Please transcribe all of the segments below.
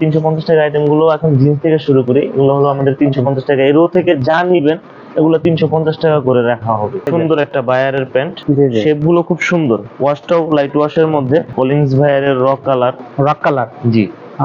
তিনশো পঞ্চাশ টাকা আইটেমগুলো এখন জিন্স থেকে শুরু করি। এগুলো হলো আমাদের তিনশো পঞ্চাশ টাকা। এরও থেকে যা নিবেন এগুলো তিনশো পঞ্চাশ টাকা করে রাখা হবে। সুন্দর একটা বায়ারের প্যান্ট শেপগুলো খুব সুন্দর। ওয়াশটাও লাইট ওয়াশের মধ্যে। কলিংস ভায়ারের রক কালার রক কালার জি।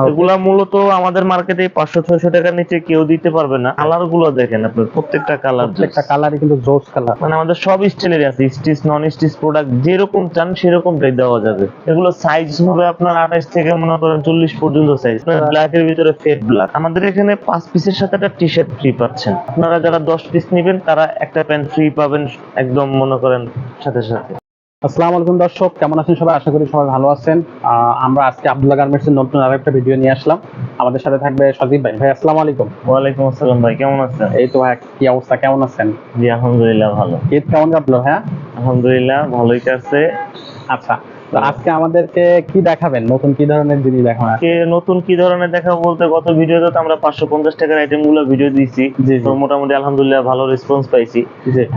এগুলা মূলত আমাদের মার্কেটে পাঁচশো ছয়শো টাকার নিচে কেউ দিতে পারবে না। কালারগুলো দেখেন আপনার প্রত্যেকটা কালার প্রত্যেকটা কালারই কিন্তু জোস কালার মানে আমাদের সব স্টাইলের আছে স্টিচ নন স্টিচ প্রোডাক্ট যেরকম চান সেরকমটাই দেওয়া যাবে। এগুলো সাইজ হবে আপনার আঠাশ থেকে মনে করেন চল্লিশ পর্যন্ত সাইজ ব্ল্যাক এর ভিতরে ফেড ব্ল্যাক আমাদের এখানে পাঁচ পিসের সাথে একটা টি শার্ট ফ্রি পাচ্ছেন। আপনারা যারা দশ পিস নেবেন তারা একটা প্যান্ট ফ্রি পাবেন একদম মনে করেন সাথে সাথে। আসসালামু আলাইকুম দর্শক কেমন আছেন সবাই? আশা করি সবাই ভালো আছেন। আহ, আমরা আজকে আব্দুল্লাহ গার্মেন্টস এর নতুন আরেকটা ভিডিও নিয়ে আসলাম। আমাদের সাথে থাকবে সজীব ভাই। ভাই আসসালামু আলাইকুম। ওয়ালাইকুম আসসালাম ভাই কেমন আছেন? এই তো ভাই কি অবস্থা? কেমন আছেন? জি আলহামদুলিল্লাহ ভালো। ঈদ কেমন কাটলো হ্যাঁ? আলহামদুলিল্লাহ ভালোই কাটছে। আচ্ছা। তো আজকে আমাদেরকে কি দেখাবেন? নতুন কি ধরনের জিনিস দেখাবেন আজকে নতুন কি ধরনের দেখাবো বলতে গত ভিডিওতে তো আমরা পাঁচশো পঞ্চাশ টাকার আইটেমগুলো ভিডিও দিয়েছি। তো মোটামুটি আলহামদুলিল্লাহ ভালো রেসপন্স পাইছি।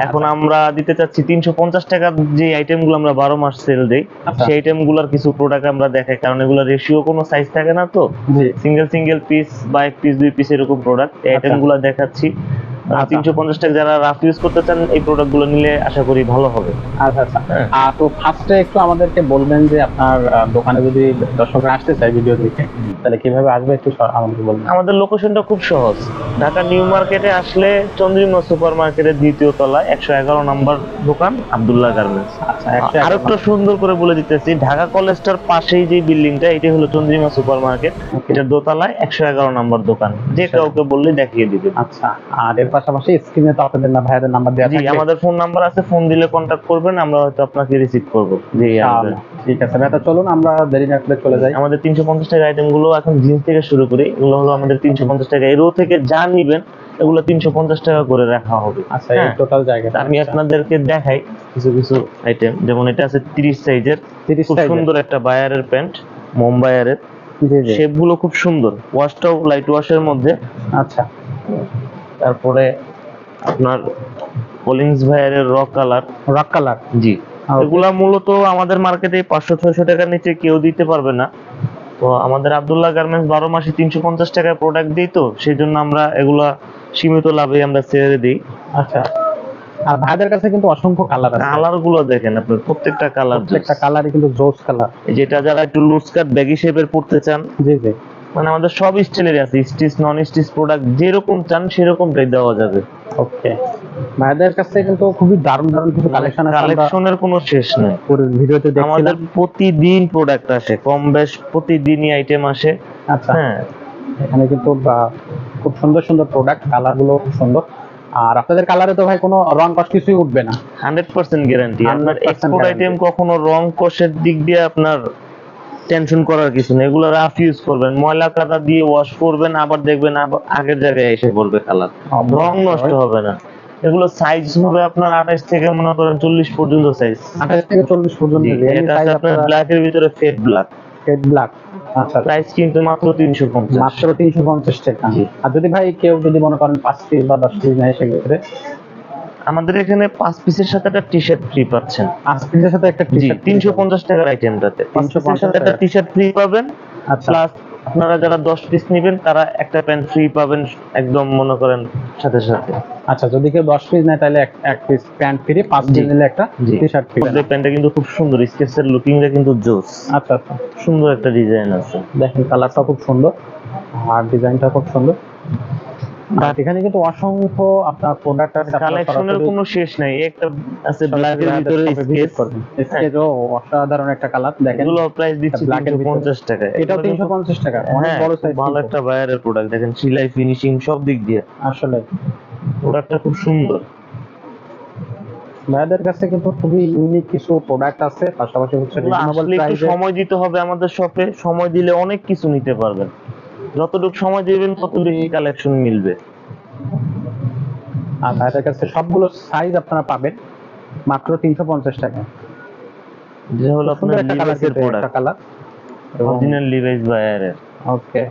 এখন আমরা দিতে চাচ্ছি তিনশো পঞ্চাশ টাকার যে আইটেমগুলো আমরা বারো মাস সেল দেই আচ্ছা। সেই আইটেমগুলোর কিছু প্রোডাক্ট আমরা দেখাই। কারণ এগুলো রেশিও কোনো সাইজ থাকে না তো। সিঙ্গেল সিঙ্গেল পিস বা এক পিস দুই পিস এরকম প্রোডাক্ট এই আইটেমগুলো দেখাচ্ছি। আচ্ছা। তিনশো পঞ্চাশ টাকা যারা রাফ ইউজ করতে চান এই নিলে আশা করি ভালো হবে। আচ্ছা আচ্ছা। হ্যাঁ। আর তো ফার্স্টে একটু আমাদেরকে বলবেন যে আপনার দোকানে যদি দর্শকরা আসতে চায় ভিডিও দেখে তাহলে কীভাবে আসবে একটু আমাদেরকে বলবেন। আমাদের লোকেশনটা খুব সহজ। ঢাকা নিউ মার্কেটে আসলে চন্দ্রিমা সুপার মার্কেটের দ্বিতীয় তলায় একশো এগারো নম্বর দোকান আব্দুল্লাহ গার্মেন্টস। আচ্ছা আর একটু সুন্দর করে বলে দিতেছি ঢাকা কলেজটার পাশেই যে বিল্ডিংটা এটি হলো চন্দ্রিমা সুপার মার্কেট এটার দোতলায় একশো এগারো নম্বর দোকান। যে কাউকে বললে দেখিয়ে দিবে। আচ্ছা আর পাশাপাশি স্ক্রিনে তো আপনাদের না ভাইয়াদের নাম্বার দেওয়া থাকবে। আমাদের ফোন নাম্বার আছে ফোন দিলে করবেন আমরা হয়তো আপনাকে রিসিভ করব। জি ঠিক আছে ভাই চলুন আমরা দেরি না করে চলে যাই। আমাদের তিনশো পঞ্চাশ টাকা আইটেমগুলো এখন জিন্স থেকে শুরু করি। এগুলো হলো আমাদের তিনশো পঞ্চাশ টাকা। এরো থেকে যা নিবেন এগুলো তিনশো পঞ্চাশ টাকা করে রাখা হবে। আচ্ছা এই হ্যাঁ। টোটাল জায়গা আমি আপনাদেরকে দেখাই কিছু কিছু আইটেম যেমন এটা আছে তিরিশ সাইজের তিরিশ খুব সুন্দর একটা বায়ারের প্যান্ট মোমবায়ারের জি জি। শেপগুলো খুব সুন্দর। ওয়াশটাও লাইট ওয়াশের মধ্যে। আচ্ছা। তারপরে আপনার কলিংস ভাইয়ারের র কালার রক কালার জি। এগুলা মূলত আমাদের মার্কেটে পাঁচশো ছয়শো টাকার নিচে কেউ দিতে পারবে না। তো আমাদের আব্দুল্লাহ গার্মেন্টস বারো মাসে তিনশো পঞ্চাশ টাকায় প্রোডাক্ট দিই তো সেই জন্য আমরা এগুলা সীমিত লাভে আমরা ছেড়ে দিই। আচ্ছা। আর ভাইদের কাছে কিন্তু অসংখ্য কালার আছে। কালারগুলো দেখেন আপনার প্রত্যেকটা কালার প্রত্যেকটা কালারই কিন্তু জোস কালার যেটা যারা একটু লুজ কাট ব্যাগি শেপের পড়তে চান জি জি। মানে আমাদের সব স্টাইলের আছে স্টিচ নন স্টিচ প্রোডাক্ট যেরকম চান সেরকমটাই দেওয়া যাবে। ওকে ভাইদের কাছে কিন্তু খুবই দারুণ দারুণ কিছু কালেকশন আছে। কালেকশনের কোনো শেষ নেই। পুরো ভিডিওতে আমাদের প্রতিদিন প্রোডাক্ট আসে কম বেশ প্রতিদিনই আইটেম আসে। আচ্ছা। হ্যাঁ। এখানে কিন্তু খুব সুন্দর সুন্দর প্রোডাক্ট কালারগুলো খুব সুন্দর। আর আপনাদের কালারে তো ভাই কোনো রং কস কিছুই উঠবে না। হান্ড্রেড পার্সেন্ট গ্যারান্টি আপনার এক্সপোর্ট আইটেম কখনো রং কষের দিক দিয়ে আপনার টেনশন করার কিছু নেই। এগুলো রাফ ইউজ করবেন। ময়লা কাদা দিয়ে ওয়াশ করবেন আবার দেখবেন আবার আগের জায়গায় এসে পড়বে কালার রং নষ্ট হবে না। এগুলো সাইজ হবে আপনার আঠাশ থেকে মনে করেন চল্লিশ পর্যন্ত সাইজ আঠাশ থেকে চল্লিশ পর্যন্ত আপনার ব্ল্যাক এর ভিতরে ফেড ব্ল্যাক রেড ব্ল্যাক আচ্ছা। প্রাইস কিন্তু মাত্র তিনশো পঞ্চাশ। মাত্র তিনশো পঞ্চাশ টাকা। আর যদি ভাই কেউ যদি মনে করেন পাঁচ পিস বা দশ পিস নেয় সেক্ষেত্রে আমাদের এখানে পাঁচ পিসের সাথে একটা টি শার্ট ফ্রি পাচ্ছেন। পাঁচ পিসের সাথে একটা জি টি-শার্ট তিনশো পঞ্চাশ টাকার আইটেমটাতে পাঁচ 350 পিসের সাথে একটা টি শার্ট ফ্রি পাবেন। আচ্ছা। প্লাস আপনারা যারা দশ পিস নেবেন তারা একটা প্যান্ট ফ্রি পাবেন একদম মনে করেন সাথে সাথে। আচ্ছা যদি কেউ দশ পিস নেয় তাহলে এক- পিস প্যান্ট ফ্রি পাঁচ। পিস নিলে একটা। টি শার্ট ফ্রি প্যান্টটা কিন্তু খুব সুন্দর স্কেচের লুকিংটা কিন্তু জোস। আচ্ছা আচ্ছা। সুন্দর একটা ডিজাইন আছে। দেখেন কালারটা খুব সুন্দর আর ডিজাইনটা খুব সুন্দর। এখানে কিন্তু অসংখ্য আপনার প্রোডাক্ট আছে কালেকশনের কোনো শেষ নাই একটা আছে ব্ল্যাক এর ভিতরে স্কেচ করবেন। ও অসাধারণ একটা কালার দেখেন। এগুলো প্রাইস দিচ্ছি black এর তিনশো ভিতরে। পঞ্চাশ টাকা এটাও তিনশো পঞ্চাশ টাকা অনেক হ্যাঁ, বড় সাইজ ভালো একটা বায়ারের প্রোডাক্ট দেখেন সিলাই ফিনিশিং সব দিক দিয়ে। আসলে। প্রোডাক্টটা খুব সুন্দর। ভাইয়াদের কাছে কিন্তু খুবই ইউনিক কিছু প্রোডাক্ট আছে পাশাপাশি হচ্ছে রিজনেবল প্রাইসে সময় দিতে হবে আমাদের শপে সময় দিলে অনেক কিছু নিতে পারবেন। যতটুকু সময় দিবেন ততটুকু কালেকশন মিলবে। আর ভাইয়াদের কাছে সবগুলো সাইজ আপনারা পাবেন মাত্র তিনশো পঞ্চাশ টাকা। যে হলো আপনার লিভাইসের প্রোডাক্ট কালার অরিজিনাল লিভাইস বায়ারের ওকে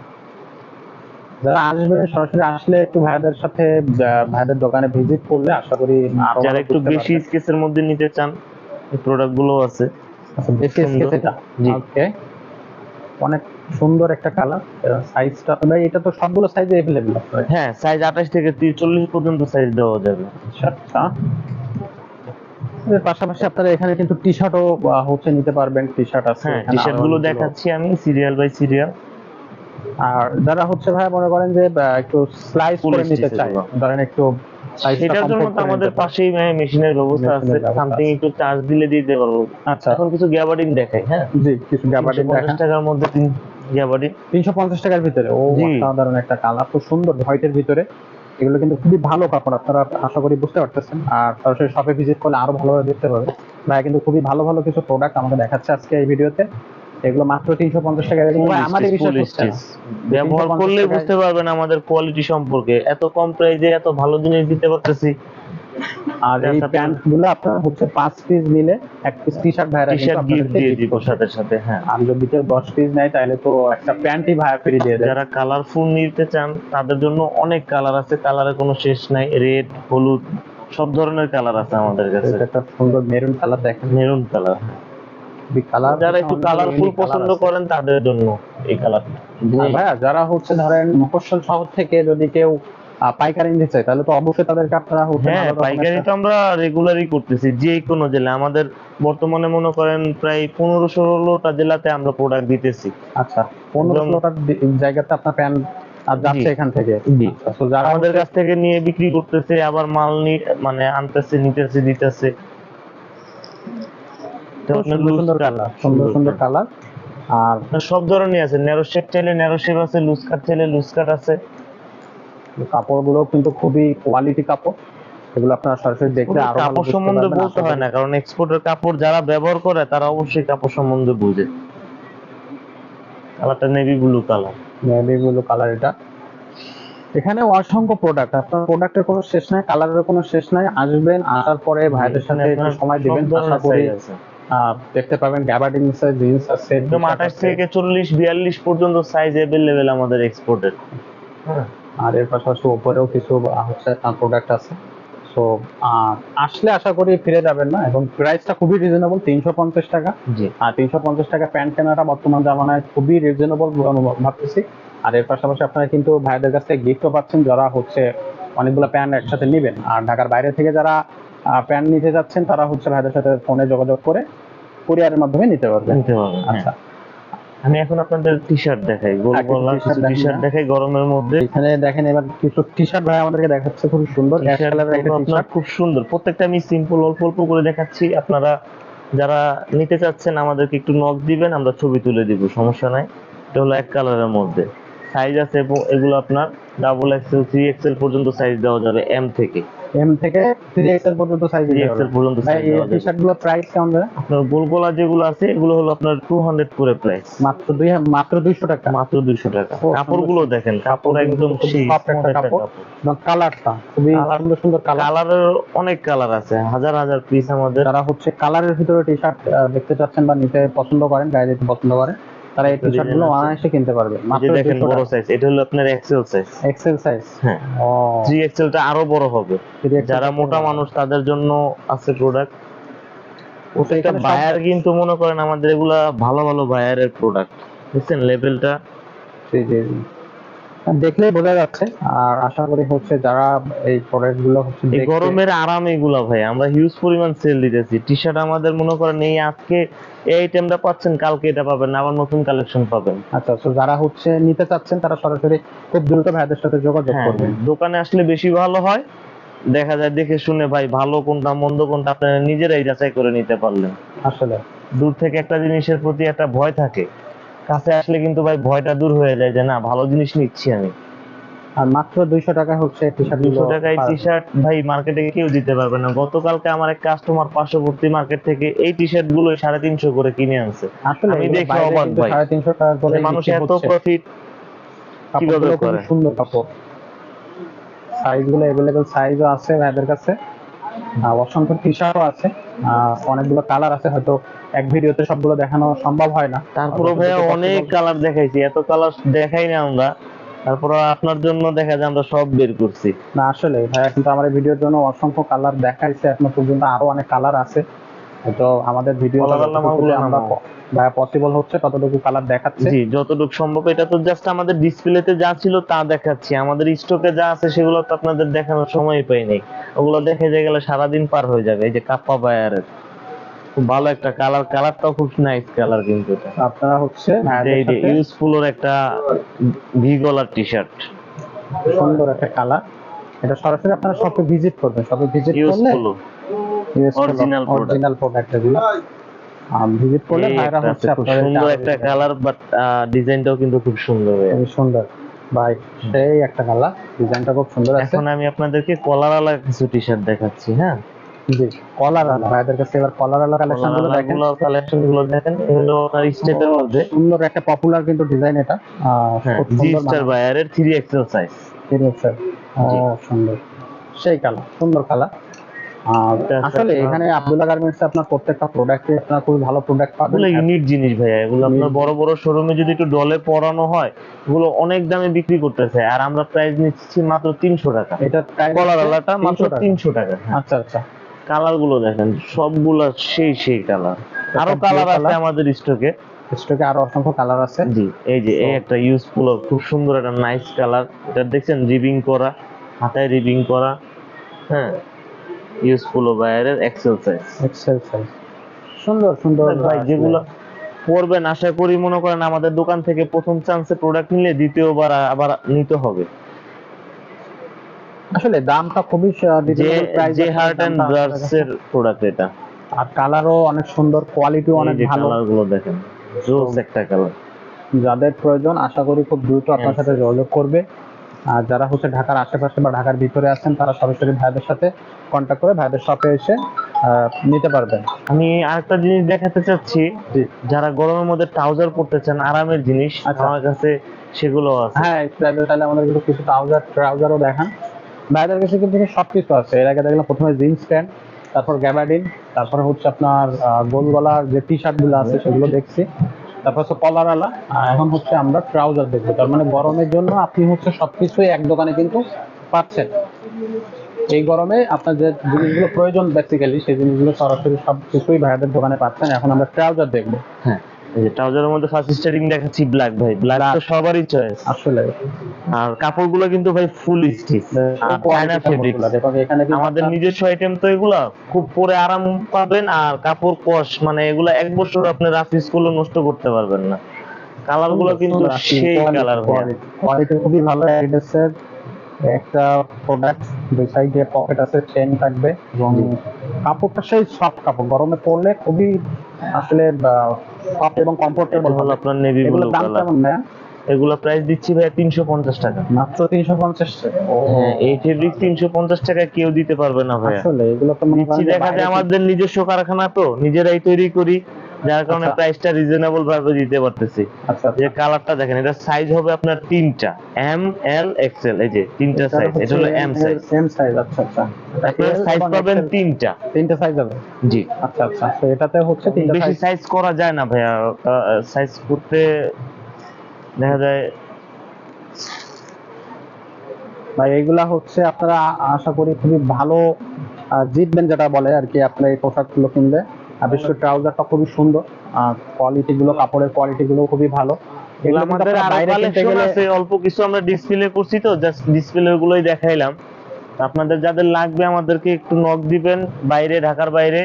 যারা আসবে সরাসরি আসলে একটু ভাইয়াদের সাথে আহ, ভাইয়াদের দোকানে ভিজিট করলে আশা করি যারা একটু বেশি স্কেচের মধ্যে নিতে চান এই প্রোডাক্টগুলো আছে। আচ্ছা বেশি। স্কেচ এটা। ওকে অনেক সুন্দর একটা কালার সাইজটা ভাই এটা তো সবগুলো সাইজে अवेलेबल আছে হ্যাঁ সাইজ আঠাশ থেকে চল্লিশ পর্যন্ত সাইজ দেওয়া যাবে আচ্ছা আচ্ছা এর পাশাপাশি আপনারা এখানে কিন্তু টি শার্টও হচ্ছে নিতে পারবেন টি শার্ট আছে হ্যাঁ এখানে টি শার্ট আরো গুলো অনেকগুলো। দেখাচ্ছি আমি সিরিয়াল বাই সিরিয়াল আর যারা হচ্ছে ভাই মনে করেন যে আহ, একটু স্লাইস Full করে নিতে stitch চায় এগুলো। ধরেন একটু size টা সেটার জন্য compact তো করে আমাদের নিতে পারে। পাশেই মেশিনের ব্যবস্থা আছে মেশিনের ব্যবস্থা সামথিং আছে। একটু চার্জ দিলে দিতে পারবো আচ্ছা এখন কিছু গ্যাবার্ডিং দেখাই হ্যাঁ জি কিছু গ্যাবার্ডিন পঞ্চাশ দেখেন টাকার মধ্যে টাকার ভিতরে। ও জি। অসাধারণ একটা কালার। খুব সুন্দর হোয়াইটের ভিতরে। এগুলো কিন্তু খুবই ভালো কাপড় আপনারা আশা করি বুঝতে পারতেছেন। আর সরাসরি শপে ভিজিট করলে আরও ভালোভাবে দেখতে পাবেন। ভাই কিন্তু খুবই ভালো ভালো কিছু প্রোডাক্ট আমাকে দেখাচ্ছে আজকে এই ভিডিওতে। এগুলো মাত্র তিনশো পঞ্চাশ টাকা এগুলো ভাই আমাদের। ব্যবহার করলে বুঝতে পারবেন আমাদের কোয়ালিটি সম্পর্কে। এত কম প্রাইসে এত ভালো জিনিস দিতে পারতেছি। আর এই প্যান্টগুলো আপনার হচ্ছে পাঁচ পিস নিলে এক পিস টি শার্ট ভাইরা টি শার্ট গিফট দিয়ে দিব সাথে সাথে হ্যাঁ। আর যদি কেউ দশ পিস নেয় তাহলে তো একটা প্যান্টই ভাইয়া ফ্রি দিয়ে দেয়। যারা কালারফুল নিতে চান তাদের জন্য অনেক কালার আছে কালারের কোনো শেষ নাই। রেড হলুদ সব ধরনের কালার আছে আমাদের কাছে। এটা একটা সুন্দর মেরুন কালার দেখেন। মেরুন কালার কালার যারা একটু কালারফুল পছন্দ করেন তাদের জন্য এই কালার ভাইয়া যারা হচ্ছে ধরেন মফস্বল শহর থেকে যদি কেউ পাইকারি নিতে চায় তাহলে তো অবশ্যই তাদেরকে আপনারা হচ্ছে হ্যাঁ পাইকারি তো আমরা রেগুলারই করতেছি যে কোনো জেলা আমাদের বর্তমানে মনে করেন প্রায় পনেরো ষোলোটা জেলাতে আমরা প্রোডাক্ট দিতেছি। আচ্ছা পনেরো দি- জায়গাতে আপনার প্যান্ট আর যাচ্ছে এখান থেকে। জি। আচ্ছা, যারা আমাদের কাছ থেকে নিয়ে বিক্রি করতেছে আবার মাল নিয়ে মানে আনতেছে নিতেছে দিতেছে। সুন্দর কালার সুন্দর সুন্দর কালার আর সব ধরনের আছে ন্যারো শেপ চাইলে ন্যারো শেপ আছে লুজ কাট চাইলে লুজ কাট আছে। কাপড়গুলো কিন্তু খুবই কোয়ালিটি কাপড়। এগুলো আপনারা সরাসরি দেখলে আরও কাপড় সম্বন্ধে বলতে হয় না কারণ এক্সপোর্টের কাপড় যারা ব্যবহার করে তারা অবশ্যই কাপড় সম্বন্ধে বুঝে। কালারটা navy blue colour navy blue colour এটা। এখানে অসংখ্য প্রোডাক্ট আপনার প্রোডাক্টের কোনো শেষ নাই কালারের কোনো শেষ নাই আসবেন আসার পরে ভাইদের সাথে সময় দিবেন আশা করি দেখতে পাবেন গ্যাবার্ডিং আছে জিন্স আছে একদম আঠাশ থেকে চল্লিশ বিয়াল্লিশ পর্যন্ত সাইজ অ্যাভেলেবেল আমাদের এক্সপোর্টের আর এর পাশাপাশি উপরেও কিছু হচ্ছে প্রোডাক্ট আছে। সো আসলে আশা করি ফিরে যাবেন না। এবং প্রাইসটা খুবই রিজনেবল তিনশো পঞ্চাশ টাকা। জি। আর তিনশো পঞ্চাশ টাকা প্যান্ট কেনাটা বর্তমান জামানায় খুবই রিজনেবল ভাবতেছি। আর এর পাশাপাশি আপনারা কিন্তু ভাইদের কাছ থেকে গিফটও পাচ্ছেন যারা হচ্ছে অনেকগুলো প্যান্ট একসাথে নেবেন। আর ঢাকার বাইরে থেকে যারা প্যান্ট নিতে যাচ্ছেন তারা হচ্ছে ভাইদের সাথে ফোনে যোগাযোগ করে কুরিয়ারের মাধ্যমে নিতে পারবেন। আচ্ছা। আচ্ছা আমি এখন আপনাদের টি শার্ট দেখাই গোল আগে কিছু টি শার্ট দেখাই গরমের মধ্যে। এখানে দেখেন এবার কিছু টি শার্ট ভাই আমাদেরকে দেখাচ্ছে খুব সুন্দর। আপনার খুব সুন্দর। প্রত্যেকটা আমি সিম্পল অল্প অল্প করে দেখাচ্ছি। আপনারা যারা নিতে চাচ্ছেন আমাদেরকে একটু নক দিবেন আমরা ছবি তুলে দিব সমস্যা নাই। এটা হলো এক কালারের মধ্যে। সাইজ আছে এবং এগুলো আপনার ডাবল এক্সেল থ্রি এক্সেল পর্যন্ত সাইজ দেওয়া যাবে এম থেকে। এম থেকে থ্রি এক্সেল পর্যন্ত সাইজ থ্রি এক্সেল পর্যন্ত সাইজ দেওয়া যাবে। শার্টগুলো প্রাইস কেমন ভাই? আপনার গোল গলা যেগুলো আছে এগুলো হলো আপনার টু হান্ড্রেড করে প্রাইস মাত্র দুই মাত্র দুইশো টাকা। মাত্র দুইশো টাকা। ও, কাপড়গুলো দেখেন কাপড় একদম খুব সেই একটা কাপড়। কালারটা খুবই সুন্দর সুন্দর কালার কালারের অনেক কালার আছে হাজার হাজার পিস আমাদের। যারা হচ্ছে কালারের ভিতরে টি শার্ট দেখতে চাচ্ছেন বা নিতে পছন্দ করেন গায়ে দিতে পছন্দ করেন তারা এই টি শার্টগুলো অনায়াসে কিনতে পারবে। মাত্র দেখেন বড় সাইজ এটা হলো আপনার এক্সেল সাইজ এক্সেল সাইজ হ্যাঁ। ও। 3 এক্সেলটা আরও বড় হবে। যারা মোটা মানুষ তাদের জন্য আছে প্রোডাক্ট ওটা এখানে বায়ার কিন্তু মনে করেন আমাদের এগুলা ভালো ভালো বায়ারের প্রোডাক্ট বুঝছেন? লেভেলটা জি জি। দেখলেই বোঝা যাচ্ছে। আর আশা করি হচ্ছে যারা এই প্রোডাক্টগুলো হচ্ছে এই গরমের আরাম এগুলা ভাই আমরা হিউজ পরিমাণ সেল দিতেছি। টি শার্ট আমাদের মনে করেন এই আজকে এই আইটেমটা পাচ্ছেন কালকে এটা পাবেন আবার নতুন কালেকশন পাবেন। আচ্ছা তো যারা হচ্ছে নিতে চাচ্ছেন তারা সরাসরি খুব দ্রুত ভাইদের সাথে যোগাযোগ হ্যাঁ, করবেন। দোকানে আসলে বেশি ভালো হয়। দেখা যায় দেখে শুনে ভাই ভালো কোনটা মন্দ কোনটা আপনারা নিজেরাই যাচাই করে নিতে পারলেন। আসলে। দূর থেকে একটা জিনিসের প্রতি একটা ভয় থাকে। কাছে আসলে কিন্তু ভাই ভয়টা দূর হয়ে যায় যে না ভালো জিনিস নিচ্ছি আমি। আর মাত্র দুইশো টাকা হচ্ছে টি শার্ট দুশো টাকায় টি শার্ট ভাই মার্কেটে কেউ দিতে পারবে না। গতকালকে আমার এক কাস্টমার পার্শ্ববর্তী মার্কেট থেকে এই টি শার্টগুলো সাড়ে তিনশো করে কিনে আনছে। আমি দেখে অবাক ভাই। সাড়ে তিনশো টাকা করে মানুষ এত প্রফিট কীভাবে করে? সুন্দর কাপড়। সাইজগুলো এভেলেবেল সাইজও আছে ভাইদের কাছে। অসংখ্য টি শার্টও আছে অনেকগুলো কালার আছে হয়তো এক ভিডিওতে সবগুলো দেখানো সম্ভব হয় না। তারপরে ভাইয়া অনেক কালার দেখাইছি এত কালার দেখাই না আমরা। তারপর আপনার জন্য দেখা যায় আমরা সব বের করছি। না আসলে ভাইয়া কিন্তু আমার ভিডিওর জন্য অসংখ্য কালার দেখাইছে এখনও পর্যন্ত আরও অনেক কালার আছে। তো আমাদের ভিডিও আমরা ভাইয়া পসিবল হচ্ছে ততটুকু কালার দেখাচ্ছে। জি যতটুকু সম্ভব এটা তো জাস্ট আমাদের ডিসপ্লেতে যা ছিল তা দেখাচ্ছি। আমাদের স্টকে যা আছে সেগুলো তো আপনাদের দেখানোর সময় পাই নাই। ওগুলো দেখে যে গেলে সারাদিন পার হয়ে যাবে। এই যে কাপ্পা বায়ারের খুব ভালো একটা কালার কালারটাও খুব নাইস কালার কিন্তু আপনারা হচ্ছে ভাইয়াদের এই যে সাথে একটা ভি গলার টি শার্ট সুন্দর একটা কালার এটা সরাসরি আপনারা শপে ভিজিট করবেন। শপে ভিজিট করলে অরিজিনাল প্রোডাক্ট এগুলো। ভিজিট করলে ভাইরা হচ্ছে আপনাদের সুন্দর একটা কালার বাট ডিজাইনটাও কিন্তু খুব সুন্দর ভাইয়া। সুন্দর। ভাই সেই একটা কালার ডিজাইনটা খুব সুন্দর আছে। এখন আমি আপনাদেরকে কলার কিছু টি শার্ট দেখাচ্ছি হ্যাঁ? জি কলার ভাইদের কাছে এবার কলার কালেকশনগুলো দেখেন। কালেকশনগুলো দেখেন এগুলো আপনার স্টেপের মধ্যে। সুন্দর একটা পপুলার কিন্তু ডিজাইন এটা। আহ, হ্যাঁ খুব জি স্টার বায়ারের থ্রি এক্সেল সাইজ স্যার জি। সুন্দর। সেই কালার সুন্দর কালার আসলে এখানে আব্দুল্লাহ গার্মেন্টস আপনার প্রত্যেকটা প্রোডাক্টে আপনার খুবই ভালো প্রোডাক্ট পাবেন। এগুলো ইউনিক জিনিস ভাইয়া এগুলো আপনার বড় বড় শোরুমে যদি একটু ডলে পরানো হয় এগুলো অনেক দামে বিক্রি করতেছে। আর আমরা প্রাইস নিচ্ছি মাত্র তিনশো টাকা। এটা কলার আলাটা মাত্র 300 টাকা। তিনশো টাকা হ্যাঁ। আচ্ছা আচ্ছা। কালারগুলো দেখেন সবগুলা সেই সেই কালার আরও কালার আছে আমাদের স্টকে স্টকে আরও অসংখ্য কালার আছে। জি এই যে এই একটা ইউজফুল খুব সুন্দর একটা নাইস কালার এটা দেখছেন রিবিং করা হাতায় রিবিং করা হ্যাঁ। ইউজফুল বাইরের এক্সেল সাইজ এক্সেল সাইজ সুন্দর সুন্দর। ভাই যেগুলো পড়বেন আশা করি মনে করেন আমাদের দোকান থেকে প্রথম চান্সে প্রোডাক্ট নিলে দ্বিতীয়বার আবার নিতে হবে। আসলে দামটা খুবই যে যে হার্ট এন্ড ব্রাস এর প্রোডাক্ট এটা। আর কালারও অনেক সুন্দর কোয়ালিটি অনেক ভালো। কালারগুলো দেখেন জোস একটা কালার যাদের প্রয়োজন আশা করি খুব দ্রুত আপনার সাথে যোগাযোগ করবে। আর যারা হচ্ছে ঢাকার আশেপাশে বা ঢাকার ভিতরে আছেন তারা সরাসরি ভাইদের সাথে কন্ট্যাক্ট করে ভাইদের শপে এসে নিতে পারবেন। আমি আরেকটা জিনিস দেখাতে চাচ্ছি যারা গরমের মধ্যে ট্রাউজার পরতে চান আরামের জিনিস আচ্ছা। আমার কাছে সেগুলো আছে। হ্যাঁ তাহলে তাহলে আমাদের কিন্তু কিছু ট্রাউজার ট্রাউজারও দেখান। ভাইদের কাছে কিন্তু সব কিছু আছে। এর আগে দেখলাম প্রথমে জিন্স প্যান্ট তারপর গ্যাবার্ডিন তারপরে হচ্ছে আপনার গোল গলার যে টি শার্টগুলো আছে সেগুলো দেখছি। তারপর হচ্ছে কলার আলা এখন হচ্ছে আমরা ট্রাউজার দেখব। তার মানে গরমের জন্য আপনি হচ্ছে সবকিছুই এক দোকানে কিন্তু পাচ্ছেন। এই গরমে আপনার যে জিনিসগুলো প্রয়োজন বেসিক্যালি সেই জিনিসগুলো সরাসরি সবকিছুই ভাইয়াদের দোকানে পাচ্ছেন। এখন আমরা ট্রাউজার দেখব। হ্যাঁ। এই ট্রাউজারের মধ্যে ফার্স্ট দেখাচ্ছি ব্ল্যাক ভাই। ব্ল্যাক তো সবারই চয়েস আসলে। আর কাপড়গুলো কিন্তু ভাই ফুল স্টিচ চায়না ফেব্রিক আমাদের নিজস্ব আইটেম তো এগুলা খুব পরে আরাম পাবেন আর কাপড় কস মানে এগুলা এক বছর আপনি রাফিসগুলো নষ্ট করতে পারবেন না। কালারগুলো কিন্তু সেই কালার কোয়ালিটি খুবই ভালো অ্যাডিডাসের একটা প্রোডাক্ট দুই সাইডে পকেট আছে চেন থাকবে এবং কাপড়টা সেই সফট কাপড়। গরমে পরলে খুবই আসলে সফট এবং কমফোর্টেবল হলো আপনার নেভি ব্লু দাম কালার এগুলো প্রাইস দিচ্ছি ভাই তিনশো পঞ্চাশ টাকা। মাত্র তিনশো পঞ্চাশ হ্যাঁ এই ফেব্রিক তিনশো পঞ্চাশ টাকা কেউ দিতে পারবে না ভাইয়া। আসলে এগুলো তো মনে দিচ্ছি দেখা যায় আমাদের নিজস্ব কারখানা তো নিজেরাই তৈরি করি। যার কারণে আচ্ছা। প্রাইসটা রিজনেবল ভাবে দিতে পারতেছি। আচ্ছা যে কালারটা দেখেন এটা সাইজ হবে আপনার তিনটা। এম এল এক্সেল এই যে তিনটা সাইজ এটা হলো এম সাইজ সেম সাইজ আচ্ছা আচ্ছা। আপনার সাইজ পাবেন তিনটা। তিনটা সাইজ হবে? জি। আচ্ছা আচ্ছা। তো এটাতে হচ্ছে তিনটা বেশি সাইজ করা যায় না ভাইয়া। সাইজ করতে দেখা যায় ভাই এইগুলা হচ্ছে আপনারা আশা করি খুবই ভালো জিতবেন যেটা বলে আর কি আপনার এই পোশাকগুলো কিনলে। আর বিশেষ করে ট্রাউজারটা খুবই সুন্দর। কোয়ালিটি গুলো কাপড়ের কোয়ালিটি গুলো খুবই ভালো। আমাদের বাইরে কিনতে গেলে অল্প কিছু আমরা ডিসপ্লে করছি তো জাস্ট ডিসপ্লে গুলোই দেখাইলাম। আপনাদের যাদের লাগবে আমাদেরকে একটু নক দিবেন বাইরে ঢাকার বাইরে।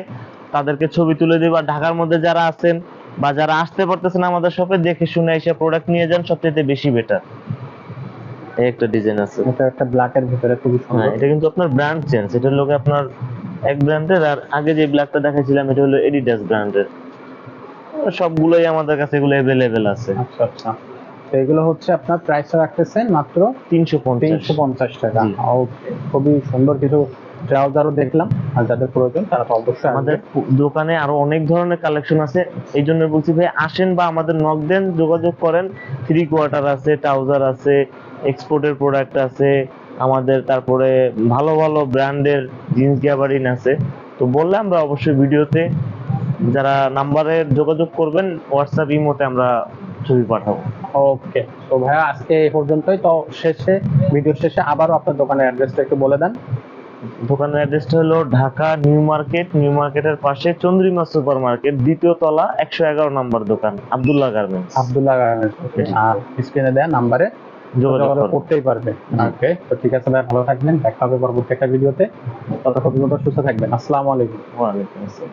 তাদেরকে ছবি তুলে দেব। আর ঢাকার মধ্যে যারা আছেন বা যারা আসতে পারতেছেন আমাদের শপে দেখে শুনে এসে প্রোডাক্ট নিয়ে যান সবচেয়ে বেশি বেটার এই একটা ডিজাইন আছে। এটা একটা ব্ল্যাকের ভিতরে খুবই হ্যাঁ সুন্দর। এটা কিন্তু আপনার ব্র্যান্ড চেঞ্জ এটা গিয়ে আপনার এক ব্র্যান্ডের আর আগে যে ব্ল্যাকটা দেখাইছিলাম এটা হলো এডিডাস ব্র্যান্ডের সবগুলোই আমাদের কাছে এগুলো অ্যাভেলেবেল আছে। আচ্ছা আচ্ছা। তো এগুলো হচ্ছে আপনার প্রাইস রাখতেছেন মাত্র তিনশো তিনশো পঞ্চাশ টাকা। খুবই সুন্দর কিছু ট্রাউজারও দেখলাম আর যাদের প্রয়োজন তারা তো অবশ্যই আমাদের দোকানে আরও অনেক ধরনের কালেকশন আছে। এই জন্য বলছি ভাই আসেন বা আমাদের নক দেন যোগাযোগ করেন। থ্রি কোয়ার্টার আছে ট্রাউজার আছে এক্সপোর্টের প্রোডাক্ট আছে। আমাদের তারপরে ভালো ভালো ব্র্যান্ডের জিন্স গ্যাবারিন আছে। তো বললে আমরা অবশ্যই ভিডিওতে যারা নাম্বারে যোগাযোগ করবেন হোয়াটসঅ্যাপ ইমোতে আমরা ছবি পাঠাবো। ওকে তো ভাইয়া আজকে এই পর্যন্তই। তো শেষে ভিডিও শেষে আবারও আপনার দোকানের অ্যাড্রেসটা একটু বলে দেন। দোকানের অ্যাড্রেসটা হলো ঢাকা নিউ মার্কেট নিউ মার্কেটের পাশে চন্দ্রিমা সুপার মার্কেট দ্বিতীয় তলা একশো এগারো নম্বর দোকান Abdullah garments. Abdullah garments. Okay আর স্ক্রিনে দেওয়া নাম্বারে যোগাযোগ করতেই পারবে ওকে তো ঠিক আছে ভাই ভালো থাকবেন। দেখা হবে পরবর্তী একটা ভিডিওতে। ততক্ষণ পর্যন্ত সুস্থ থাকবেন। আসসালামু আলাইকুম। ওয়ালাইকুম আসসালাম।